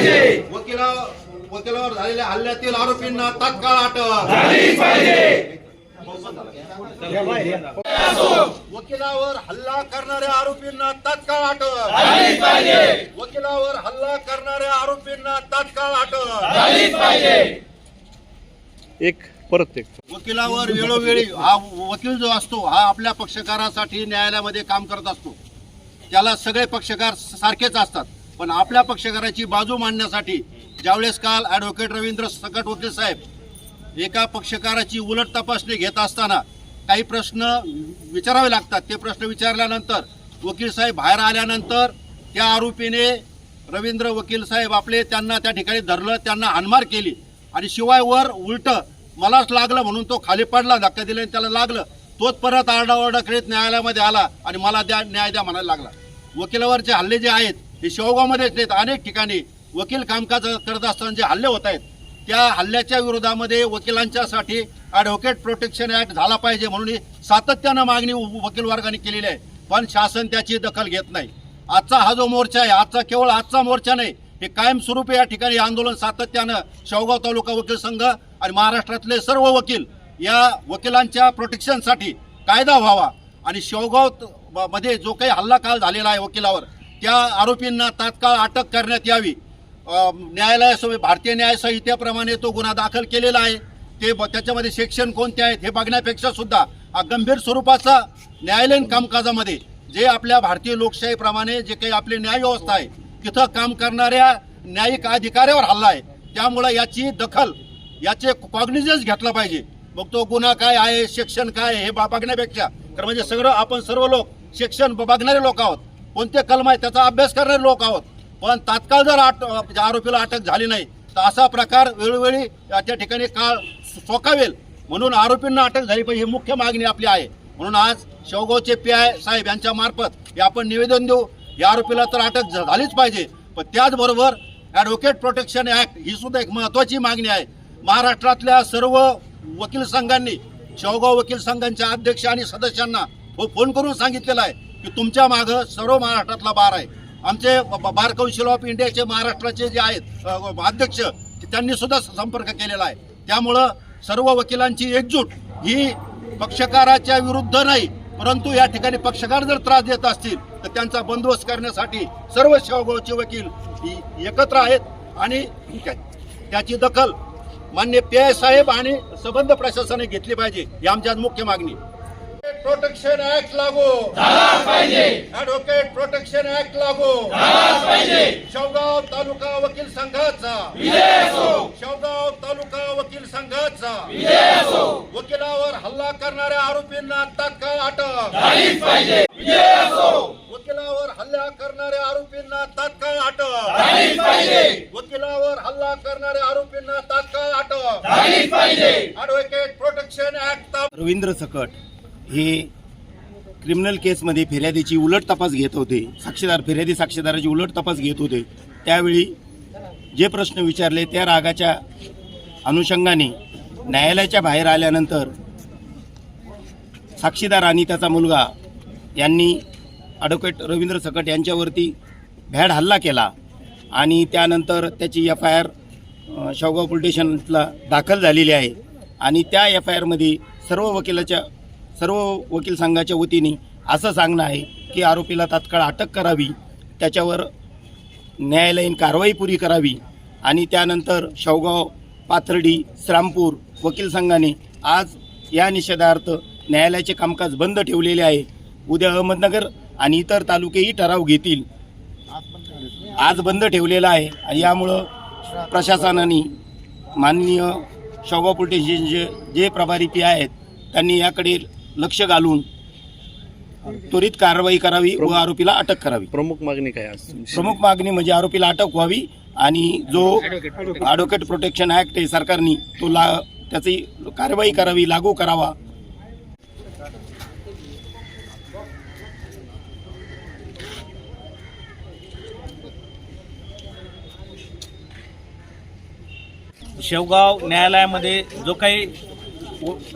वकिला वकिलावर झालेल्या हल्ल्यातील आरोपींना तात्काळ अटक. वकिलावर हल्ला करणाऱ्या आरोपींना तात्काळ अटक. वकिलावर हल्ला करणाऱ्या आरोपींना तात्काळ अटक. एक परत एक. वकिलावर वेळोवेळी हा वकील जो असतो हा आपल्या पक्षकारासाठी न्यायालयामध्ये काम करत असतो. त्याला सगळे पक्षकार सारखेच असतात. पण आपल्या पक्षकाराची बाजू मांडण्यासाठी ज्यावेळेस काल ॲडव्होकेट रवींद्र सकट वकील साहेब एका पक्षकाराची उलट तपासणी घेत असताना काही प्रश्न विचारावे लागतात. ते प्रश्न विचारल्यानंतर वकील साहेब बाहेर आल्यानंतर त्या आरोपीने रवींद्र वकील साहेब आपले त्यांना त्या ठिकाणी धरलं त्यांना हानमार केली आणि शिवाय वर उलट मलाच लागलं म्हणून तो खाली पडला धक्का दिला आणि त्याला लागलं. तोच परत आरडाओरडा करीत न्यायालयामध्ये आला आणि मला द्या न्याय द्या म्हणायला लागला. वकिलावरचे हल्ले जे आहेत हे शेवगावमध्येच नाहीत अनेक ठिकाणी वकील कामकाज करत असताना जे हल्ले होत आहेत त्या हल्ल्याच्या विरोधामध्ये वकिलांच्यासाठी ॲडव्होकेट प्रोटेक्शन ॲक्ट झाला पाहिजे म्हणून सातत्यानं मागणी वकील वर्गाने केलेली आहे. पण शासन त्याची दखल घेत नाही. आजचा हा जो मोर्चा आहे आजचा केवळ आजचा मोर्चा नाही हे कायमस्वरूपी या ठिकाणी आंदोलन सातत्यानं शेवगाव तालुका वकील संघ आणि महाराष्ट्रातले सर्व वकील या वकिलांच्या प्रोटेक्शनसाठी कायदा व्हावा. आणि शेवगावमध्ये जो काही हल्ला काल झालेला आहे वकिलावर त्या आरोपींना तात्काळ अटक करण्यात यावी. न्यायालयासमोर भारतीय न्याय संहितेप्रमाणे तो गुन्हा दाखल केलेला आहे. ते ब- त्याच्यामध्ये सेक्शन कोणते आहेत हे बघण्यापेक्षा सुद्धा हा गंभीर स्वरूपाचा न्यायालयीन कामकाजामध्ये जे आपल्या भारतीय लोकशाहीप्रमाणे जे काही आपली न्यायव्यवस्था आहे तिथं काम करणाऱ्या न्यायिक अधिकाऱ्यावर हल्ला आहे. त्यामुळं याची दखल याचे कॉग्निजन्स घेतला पाहिजे. मग तो गुन्हा काय आहे सेक्शन काय हे बघण्यापेक्षा. तर म्हणजे सगळं आपण सर्व लोक सेक्शन ब- बघणारे लोक आहोत. कोणते कलम आहे त्याचा अभ्यास करणारे लोक आहोत. पण तात्काळ जर आट म्हणजे आरोपीला अटक झाली नाही तर असा प्रकार वेळोवेळी त्या ठिकाणी काळ सोकावेल. म्हणून आरोपींना अटक झाली पाहिजे ही मुख्य मागणी आपली आहे. म्हणून आज शेवगावचे पी आय साहेब यांच्या मार्फत हे आपण निवेदन देऊ. या आरोपीला तर अटक झालीच पाहिजे. पण त्याचबरोबर ॲडव्होकेट प्रोटेक्शन ॲक्ट ही सुद्धा एक महत्त्वाची मागणी आहे. महाराष्ट्रातल्या सर्व वकील संघांनी शेवगाव वकील संघांच्या अध्यक्ष आणि सदस्यांना फो- फोन करून सांगितलेला आहे. की तुमच्या मागं सर्व महाराष्ट्रातला बार आहे. आमचे बार कौन्सिल ऑफ इंडियाचे महाराष्ट्राचे जे आहेत अध्यक्ष त्यांनी सुद्धा संपर्क केलेला आहे. त्यामुळं सर्व वकिलांची एकजूट ही पक्षकाराच्या विरुद्ध नाही परंतु या ठिकाणी पक्षकार जर त्रास देत असतील तर त्यांचा बंदोबस्त करण्यासाठी सर्व शेवगावचे वकील ही एकत्र आहेत आणि त्याची दखल मान्य पी आय साहेब आणि संबंध प्रशासनाने घेतली पाहिजे ही आमच्या आज मुख्य मागणी. प्रोटेक्शन ऍक्ट लागू. ऍडव्होकेट प्रोटेक्शन ऍक्ट लागू. शेवगाव तालुका वकील संघाचा. शेवगाव तालुका वकील संघाचा. वकिलावर हल्ला करणाऱ्या आरोपींना तात्काळ अटक. वकिलावर हल्ला करणाऱ्या आरोपींना तात्काळ अटक. वकिलावर हल्ला करणाऱ्या आरोपींना तात्काळ अटक. ऍडव्होकेट प्रोटेक्शन ऍक्ट रवींद्र सकट. हे क्रिमिनल केसमध्ये फिर्यादीची उलट तपास घेत होते. साक्षीदार फिर्यादी साक्षीदाराची उलट तपास घेत होते. त्यावेळी जे प्रश्न विचारले त्या रागाच्या अनुषंगाने न्यायालयाच्या बाहेर आल्यानंतर साक्षीदार आणि त्याचा मुलगा यांनी ॲडव्होकेट रवींद्र सकट यांच्यावरती भ्याड हल्ला केला आणि त्यानंतर त्याची F I R Shevgaon police स्टेशनला दाखल झालेली आहे. आणि त्या एफ आय आरमध्ये सर्व वकिलाच्या सर्व वकील संघाच्या वतीने असं सांगणं आहे की आरोपीला तात्काळ अटक करावी त्याच्यावर न्यायालयीन कारवाई पुरी करावी आणि त्यानंतर शावगाव पाथर्डी श्रामपूर वकील संघाने आज या निषेधार्थ न्यायालयाचे कामकाज बंद ठेवलेले आहे. उद्या अहमदनगर आणि इतर तालुकेही ठराव घेतील. आज बंद ठेवलेला आहे आणि यामुळं प्रशासनाने माननीय शावगाव पोलीस स्टेशनचे जे प्रभारी पी आहेत त्यांनी याकडे लक्ष घालून त्वरित कारवाई करावी व आरोपीला अटक करावी प्रमुख मागणी काय तुमची? प्रमुख मागणी म्हणजे आरोपीला अटक व्हावी आणि जो ॲडव्होकेट प्रोटेक्शन ॲक्ट आहे सरकारने तो ला त्याची कारवाई करावी लागू करावा शेवगाव न्यायालयामध्ये जो काही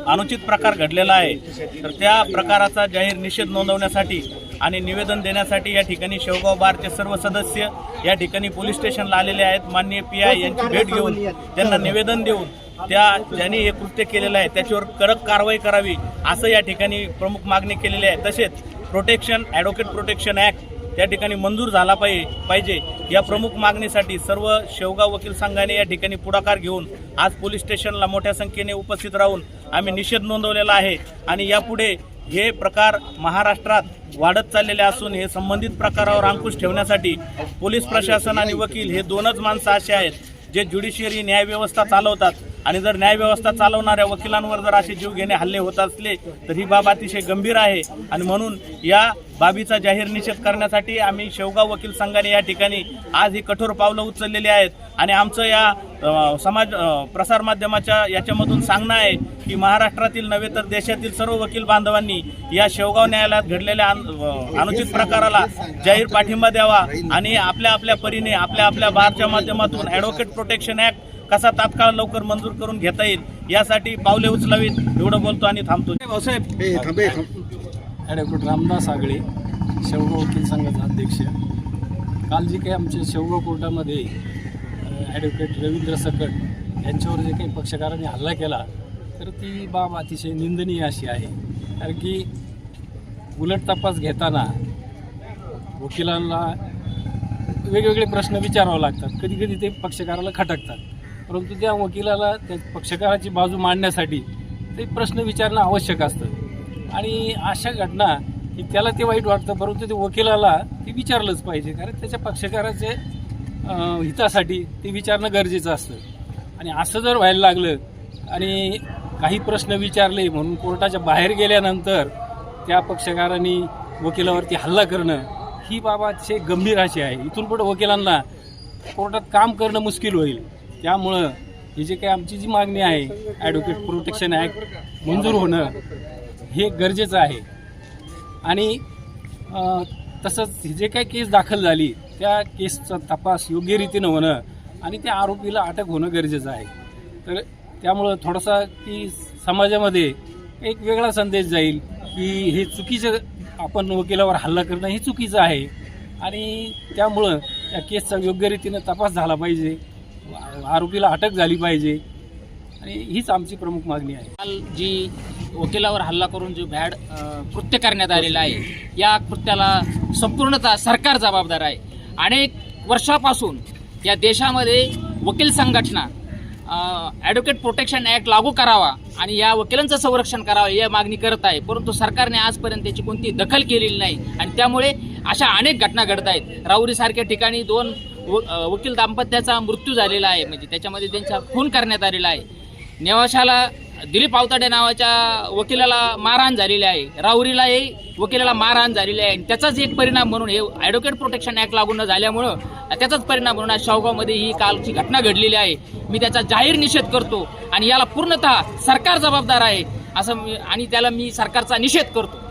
अनुचित प्रकार घडलेला आहे. तर त्या प्रकाराचा जाहीर निषेध नोंदवण्यासाठी आणि निवेदन देण्यासाठी या ठिकाणी शेवगाव बारचे सर्व सदस्य या ठिकाणी पोलीस स्टेशनला आलेले आहेत. माननीय पी आय यांची भेट घेऊन त्यांना निवेदन देऊन त्या ज्यांनी हे कृत्य केलेलं आहे त्याच्यावर कडक कारवाई करावी असं या ठिकाणी प्रमुख मागणी केलेली आहे. तसेच प्रोटेक्शन ॲडव्होकेट प्रोटेक्शन ॲक्ट त्या ठिकाणी मंजूर झाला पाहिजे पाहिजे. या प्रमुख मागणीसाठी सर्व शेवगाव वकील संघाने या ठिकाणी पुढाकार घेऊन आज पोलीस स्टेशनला मोठ्या संख्येने उपस्थित राहून आम्ही निषेध नोंदवलेला आहे. आणि यापुढे हे प्रकार महाराष्ट्रात वाढत चाललेले असून हे संबंधित प्रकारावर अंकुश ठेवण्यासाठी पोलीस प्रशासन आणि वकील हे दोनच माणसं असे आहेत जे ज्युडिशियरी न्यायव्यवस्था चालवतात. आणि जर न्यायव्यवस्था चालवणाऱ्या वकिलांवर जर असे जीवघेणे हल्ले होत असले तर ही बाब अतिशय गंभीर आहे. आणि म्हणून या बाबीचा जाहीर निषेध करण्यासाठी आम्ही शेवगाव वकील संघाने या ठिकाणी आज ही कठोर पावलं उचललेली आहेत. आणि आमचं या समाज प्रसारमाध्यमाच्या याच्यामधून सांगणं आहे की महाराष्ट्रातील नव्हे तर देशातील सर्व वकील बांधवांनी या शेवगाव न्यायालयात घडलेल्या अन- अनुचित प्रकाराला जाहीर पाठिंबा द्यावा आणि आपल्या आपल्या परीने आपल्या आपल्या बारच्या माध्यमातून ॲडव्होकेट प्रोटेक्शन ॲक्ट कसा तात्काळ लवकर मंजूर करून घेता येईल यासाठी पावले उचलावीत एवढं बोलतो आणि थांबतो. भाऊसाहेब. ॲडव्होकेट रामदास आगळे शेवगाव वकील संघाचा अध्यक्ष. काल जे काही आमच्या शेवगाव कोर्टामध्ये ॲडव्होकेट रवींद्र सकट यांच्यावर जे काही पक्षकारांनी हल्ला केला तर ती बाब अतिशय निंदनीय अशी आहे. कारण की उलट तपास घेताना वकिलांना वेगवेगळे प्रश्न विचारावे लागतात. कधी कधी ते पक्षकाराला खटकतात. परंतु त्या वकिलाला त्या पक्षकाराची बाजू मांडण्यासाठी ते प्रश्न विचारणं आवश्यक असतं. आणि अशा घटना की त्याला ते वाईट वाटतं परंतु ते वकिलाला ते विचारलंच पाहिजे. कारण त्याच्या पक्षकाराचे हितासाठी ते विचारणं गरजेचं असतं. आणि असं जर व्हायला लागलं आणि काही प्रश्न विचारले म्हणून कोर्टाच्या बाहेर गेल्यानंतर त्या पक्षकारांनी वकिलावरती हल्ला करणं ही बाबा अतिशय गंभीर अशी आहे. इथून पुढे वकिलांना कोर्टात काम करणं मुश्किल होईल. त्यामुळं ही जे काही आमची जी मागणी आहे ॲडव्होकेट प्रोटेक्शन ॲक्ट मंजूर होणं हे गरजेचं आहे. आणि तसंच ही जे काही केस दाखल झाली त्या केसचा तपास योग्य रीतीनं होणं आणि त्या आरोपीला अटक होणं गरजेचं आहे. तर त्यामुळं थोडासा की समाजामध्ये एक वेगळा संदेश जाईल की हे चुकीचं आपण वकिलावर हल्ला करणं हे चुकीचं आहे. आणि त्यामुळं त्या केसचा योग्य रीतीनं तपास झाला पाहिजे. आरोपीला अटक झाली पाहिजे. आणि हीच आमची प्रमुख मागणी आहे. काल जी वकिलावर हल्ला करून जो भॅड कृत्य करण्यात आलेला आहे या कृत्याला संपूर्णतः सरकार जबाबदार आहे. अनेक वर्षापासून या देशामध्ये वकील संघटना ॲडव्होकेट प्रोटेक्शन ॲक्ट लागू करावा आणि या वकिलांचं संरक्षण करावं या मागणी करत आहे. परंतु सरकारने आजपर्यंत त्याची कोणती दखल केलेली नाही. आणि त्यामुळे अशा अनेक घटना घडत आहेत. राऊरीसारख्या ठिकाणी दोन वकील दाम्पत्याचा मृत्यू झालेला आहे. म्हणजे त्याच्यामध्ये त्यांचा खून करण्यात आलेला आहे. नेवाशाला दिलीप आवताडे नावाच्या वकिलाला मारहाण झालेली आहे. राहुरीलाही वकिलाला मारहाण झालेली आहे. आणि त्याचाच एक परिणाम म्हणून हे ॲडव्होकेट प्रोटेक्शन ॲक्ट लागू न झाल्यामुळं त्याचाच परिणाम म्हणून आज शावगावमध्ये ही कालची घटना घडलेली आहे मी त्याचा जाहीर निषेध करतो. आणि याला पूर्णतः सरकार जबाबदार आहे. असं आणि त्याला मी सरकारचा निषेध करतो.